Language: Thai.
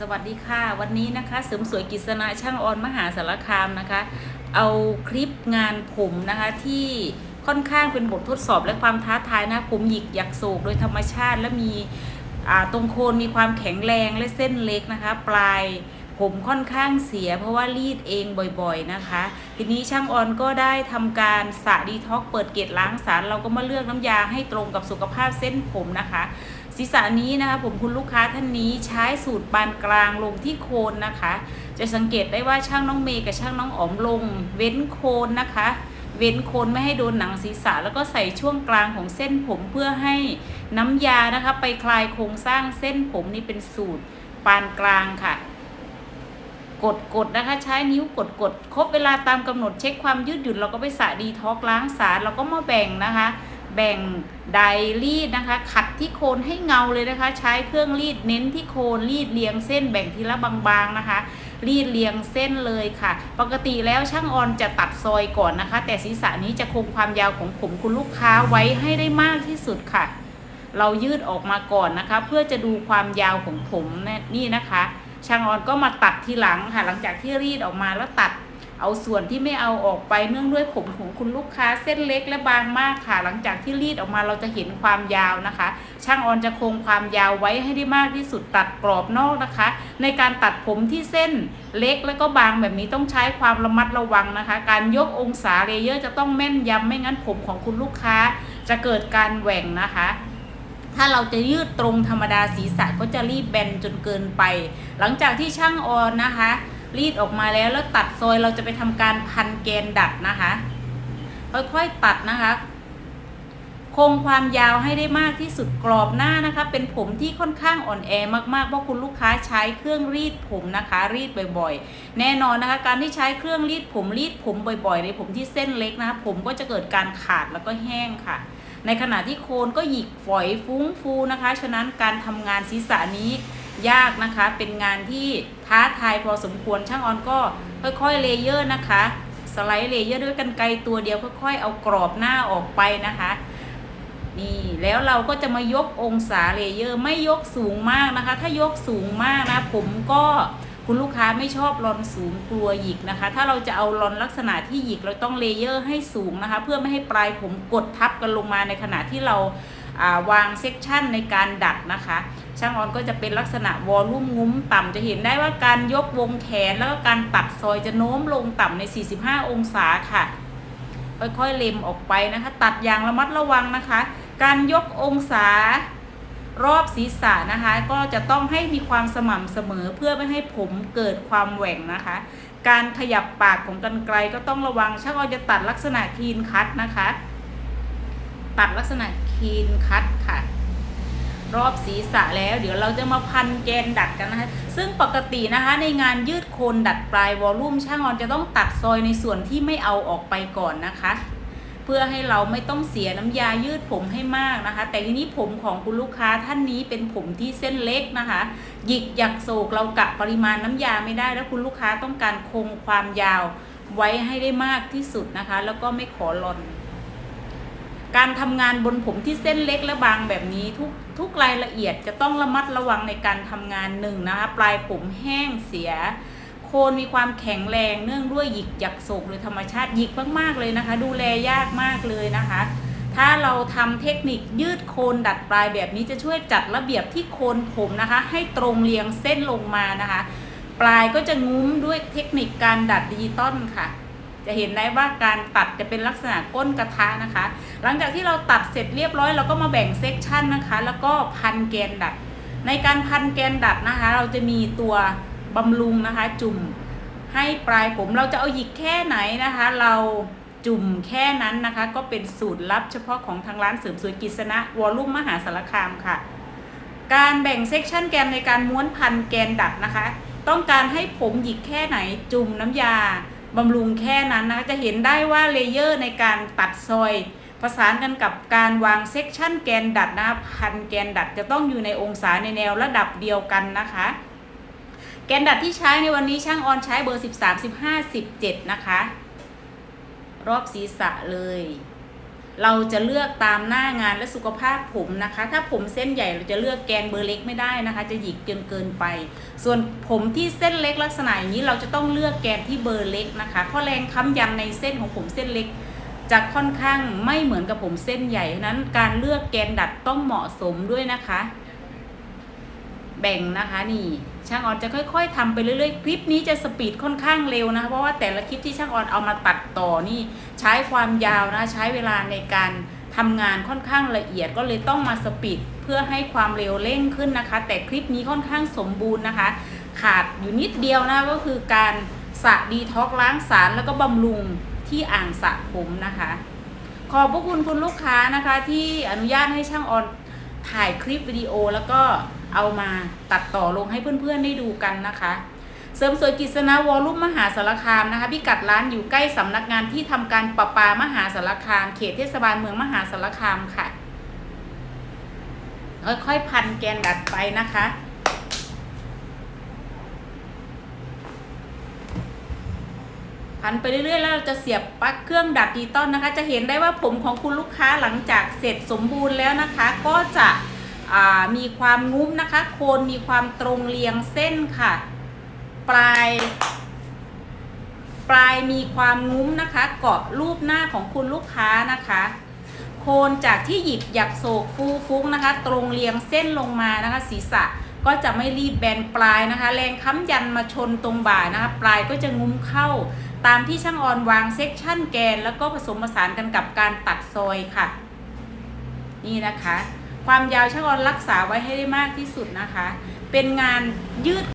สวัสดีค่ะ วันนี้นะคะเสริมสวยกิษณะช่างออนมหาสารคามนะคะ เอาคลิปงานผมนะคะที่ค่อนข้างเป็นบททดสอบและความท้าทายนะผมหยิกหยักโศกโดยธรรมชาติและมีตรงโคนมีความแข็งแรงและเส้นเล็กนะคะ ปลายผมค่อนข้างเสีย เพราะว่ารีดเองบ่อยๆนะคะ ทีนี้ช่างออนก็ได้ทำการสระดีท็อกเปิดเกล็ดล้างสาร เราก็มาเลือกน้ำยาให้ตรงกับสุขภาพเส้นผมนะคะ ศีรษะนี้นะคะผมคุณลูกค้าท่านนี้ใช้สูตรปานกลางลงที่โคนนะคะ จะสังเกตได้ว่าช่างน้องเมย์กับช่างน้องอ๋อมลง เว้นโคนนะคะ เว้นโคนไม่ให้โดนหนังศีรษะ แล้วก็ใส่ช่วงกลางของเส้นผมเพื่อให้น้ำยานะคะ ไปคลายโครงสร้างเส้นผมนี่เป็นสูตรปานกลางค่ะกดกดนะคะใช้นิ้วกดกดครบเวลาตามกำหนดเช็คความยืดหยุ่นเราก็ไปสระดีท็อกล้างสารเราก็มาแบ่งนะคะ แบ่งไดรีดนะคะ ขัดที่โคนให้เงาเลยนะคะ ใช้เครื่องรีดเน้นที่โคนรีดเรียงเส้นแบ่งทีละบางๆนะคะ รีดเรียงเส้นเลยค่ะ ปกติแล้วช่างออนจะตัดซอยก่อนนะคะ แต่ศีรษะนี้จะคงความยาวของผมคุณลูกค้าไว้ให้ได้มากที่สุดค่ะ เรายืดออกมาก่อนนะคะ เพื่อจะดูความยาวของผมนี่นะคะ ช่างออนก็มาตัดทีหลังค่ะ หลังจากที่รีดออกมาแล้วตัด เอาส่วนที่ไม่เอาออกไปเนื่องด้วยผมของคุณลูกค้าเส้นเล็กและบางมากค่ะ หลังจากที่รีดออกมาเราจะเห็นความยาวนะคะ ช่างออนจะคงความยาวไว้ให้ได้มากที่สุดตัดกรอบนอกนะคะ ในการตัดผมที่เส้นเล็กและก็บางแบบนี้ต้องใช้ความระมัดระวังนะคะ การยกองศาเลเยอร์จะต้องแม่นยำไม่งั้นผมของคุณลูกค้า จะเกิดการแหว่งนะคะถ้าเราจะยืดตรงธรรมดาศีรษะก็จะรีบแบนจนเกินไป หลังจากที่ช่างออนนะคะ รีดออกมาแล้วแล้วตัดซอยเราจะไปทำการพันแกนดัดนะคะ ค่อยๆตัดนะคะ คงความยาวให้ได้มากที่สุดกรอบหน้านะคะ เป็นผมที่ค่อนข้างอ่อนแอมากๆเพราะคุณลูกค้าใช้เครื่องรีดผมนะคะ รีดบ่อยๆ แน่นอนนะคะ การที่ใช้เครื่องรีดผมรีดผมบ่อยๆในผมที่เส้นเล็กนะคะผมก็จะเกิดการขาดแล้วก็แห้งค่ะในขณะที่โคนก็หยิกฝอยฟุ้งฟูนะคะ ฉะนั้นการทำงานศีรษะนี้ ยากนะคะ เป็นงานที่ท้าทายพอสมควรช่างออนก็ค่อยๆเลเยอร์นะคะ สไลด์เลเยอร์ด้วยกันไกรตัวเดียวค่อยๆเอากรอบหน้าออกไปนะคะนี่แล้วเราก็จะมายกองศาเลเยอร์ไม่ยกสูงมากนะคะ ถ้ายกสูงมากนะ ผมก็คุณลูกค้าไม่ชอบรอนสูงกลัวหยิกนะคะ ถ้าเราจะเอารอนลักษณะที่หยิกเราต้องเลเยอร์ให้สูงนะคะ เพื่อไม่ให้ปลายผมกดทับกันลงมาในขณะที่เราาวางเซกชันในการดัดนะคะ ช่างออนก็จะเป็นลักษณะวอลลุ่มงุ้มต่ำจะเห็นได้ว่าการยกวงแขนแล้วก็การตัดซอยจะโน้มลงต่ำใน 45 องศาค่ะ ค่อยๆเล็มออกไปนะคะ ตัดอย่างระมัดระวังนะคะ การยกองศารอบศีรษะนะคะ ก็จะต้องให้มีความสม่ำเสมอเพื่อไม่ให้ผมเกิดความแหว่งนะคะ การขยับปากของกันไกลก็ต้องระวังช่างออนจะตัดลักษณะคีนคัตนะคะ ตัดลักษณะคีนคัตค่ะ รอบศีรษะแล้ว เดี๋ยวเราจะมาพันแกนดัดกันนะคะ ซึ่งปกตินะคะในงานยืดโคนดัดปลายวอลลุ่มช่างออนจะต้องตัดซอยในส่วนที่ไม่เอาออกไปก่อนนะคะ เพื่อให้เราไม่ต้องเสียน้ำยายืดผมให้มากนะคะ แต่ทีนี้ผมของคุณลูกค้าท่านนี้เป็นผมที่เส้นเล็กนะคะ หยิกหยักโศกเรากะปริมาณน้ำยาไม่ได้ แล้วคุณลูกค้าต้องการคงความยาวไว้ให้ได้มากที่สุดนะคะ แล้วก็ไม่ขอหลอน การทำงานบนผมที่เส้นเล็กและบางแบบนี้ทุกทุกรายละเอียดจะต้องระมัดระวังในการทำงานหนึ่งนะคะปลายผมแห้งเสีย โคนมีความแข็งแรงเนื่องด้วยหยิกหยักโศกโดยธรรมชาติหยิกมากๆเลยนะคะ ดูแลยากมากเลยนะคะ ถ้าเราทำเทคนิคยืดโคนดัดปลายแบบนี้จะช่วยจัดระเบียบที่โคนผมนะคะ ให้ตรงเรียงเส้นลงมานะคะ ปลายก็จะงุ้มด้วยเทคนิคการดัดดิจิตอลค่ะ จะเห็นได้ว่าการตัดจะเป็นลักษณะก้นกระทะนะคะ หลังจากที่เราตัดเสร็จเรียบร้อยเราก็มาแบ่งเซกชันนะคะ แล้วก็พันแกนดัด ในการพันแกนดัดนะคะ เราจะมีตัวบำรุงนะคะ จุ่มให้ปลายผมเราจะเอาหยิกแค่ไหนนะคะ เราจุ่มแค่นั้นนะคะ ก็เป็นสูตรลับเฉพาะของทางร้านเสริมสวยกิษณะวอลลุ่มมหาสารคามค่ะ การแบ่งเซกชันแกนในการม้วนพันแกนดัดนะคะ ต้องการให้ผมหยิกแค่ไหนจุ่มน้ำยา บำรุงแค่นั้นนะคะจะเห็นได้ว่าเลเยอร์ในการตัดซอย ประสานกันกับการวางเซกชันแกนดัดนะพันแกนดัดจะต้องอยู่ในองศาในแนวระดับเดียวกันนะคะ แกนดัดที่ใช้ในวันนี้ช่างออนใช้เบอร์ 13 15 17 นะคะ รอบศีรษะเลย เราจะเลือกตามหน้างานและสุขภาพผมนะคะ ถ้าผมเส้นใหญ่เราจะเลือกแกนเบอร์เล็กไม่ได้นะคะ จะหยิกเกินเกินไป ส่วนผมที่เส้นเล็กลักษณะอย่างนี้เราจะต้องเลือกแกนที่เบอร์เล็กนะคะ เพราะแรงค้ำยันในเส้นของผมเส้นเล็กจะค่อนข้างไม่เหมือนกับผมเส้นใหญ่นั้นการเลือกแกนดัดต้องเหมาะสมด้วยนะคะ แบ่งนะคะนี่ช่างออนจะค่อย ๆทำไปเรื่อยๆ คลิปนี้จะสปีดค่อนข้างเร็วนะคะเพราะว่าแต่ละคลิปที่ช่างออนเอามาตัดต่อนี่ใช้ความยาวนะใช้เวลาในการทำงานค่อนข้างละเอียดก็เลยต้องมาสปีดเพื่อให้ความเร็วเร่งขึ้นนะคะ แต่คลิปนี้ค่อนข้างสมบูรณ์นะคะ ขาดอยู่นิดเดียวนะก็คือการสระดีท็อกล้างสารแล้วก็บำรุงที่อ่างสระผมนะคะ ขอบพระคุณคุณลูกค้านะคะที่อนุญาตให้ช่างออน ถ่ายคลิปวิดีโอแล้วก็เอามาตัดต่อลงให้เพื่อนๆได้ดูกันนะคะ เสริมสวยกิษณะวอลลุ่มมหาสารคามนะคะพิกัดร้านอยู่ใกล้สำนักงานที่ทำการประปามหาสารคาม เขตเทศบาลเมืองมหาสารคามค่ะ ค่อยๆพันแกนดัดไปนะคะ พันไปเรื่อยๆ แล้วเราจะเสียบปลั๊กเครื่องดัดดิจิตอลนะคะ จะเห็นได้ว่าผมของคุณลูกค้าหลังจากเสร็จสมบูรณ์แล้วนะคะ ก็จะมีความงุ้มนะคะ โคนมีความตรงเรียงเส้นค่ะ ปลาย ปลายมีความงุ้มนะคะ เกาะรูปหน้าของคุณลูกค้านะคะ โคนจากที่หยิบหยักโศกฟูฟุ้งนะคะ ตรงเรียงเส้นลงมานะคะ ศีรษะ ก็จะไม่รีบแบนปลายนะคะ แรงค้ำยันมาชนตรงบ่านะคะ ปลายก็จะงุ้มเข้า ตามที่ช่างออนวางเซกชันแกน แล้วก็ผสมผสานกันกับการตัดซอยค่ะ นี่นะคะ ความยาวช่างออนรักษาไว้ให้ได้มากที่สุดนะคะ เป็นงานยืด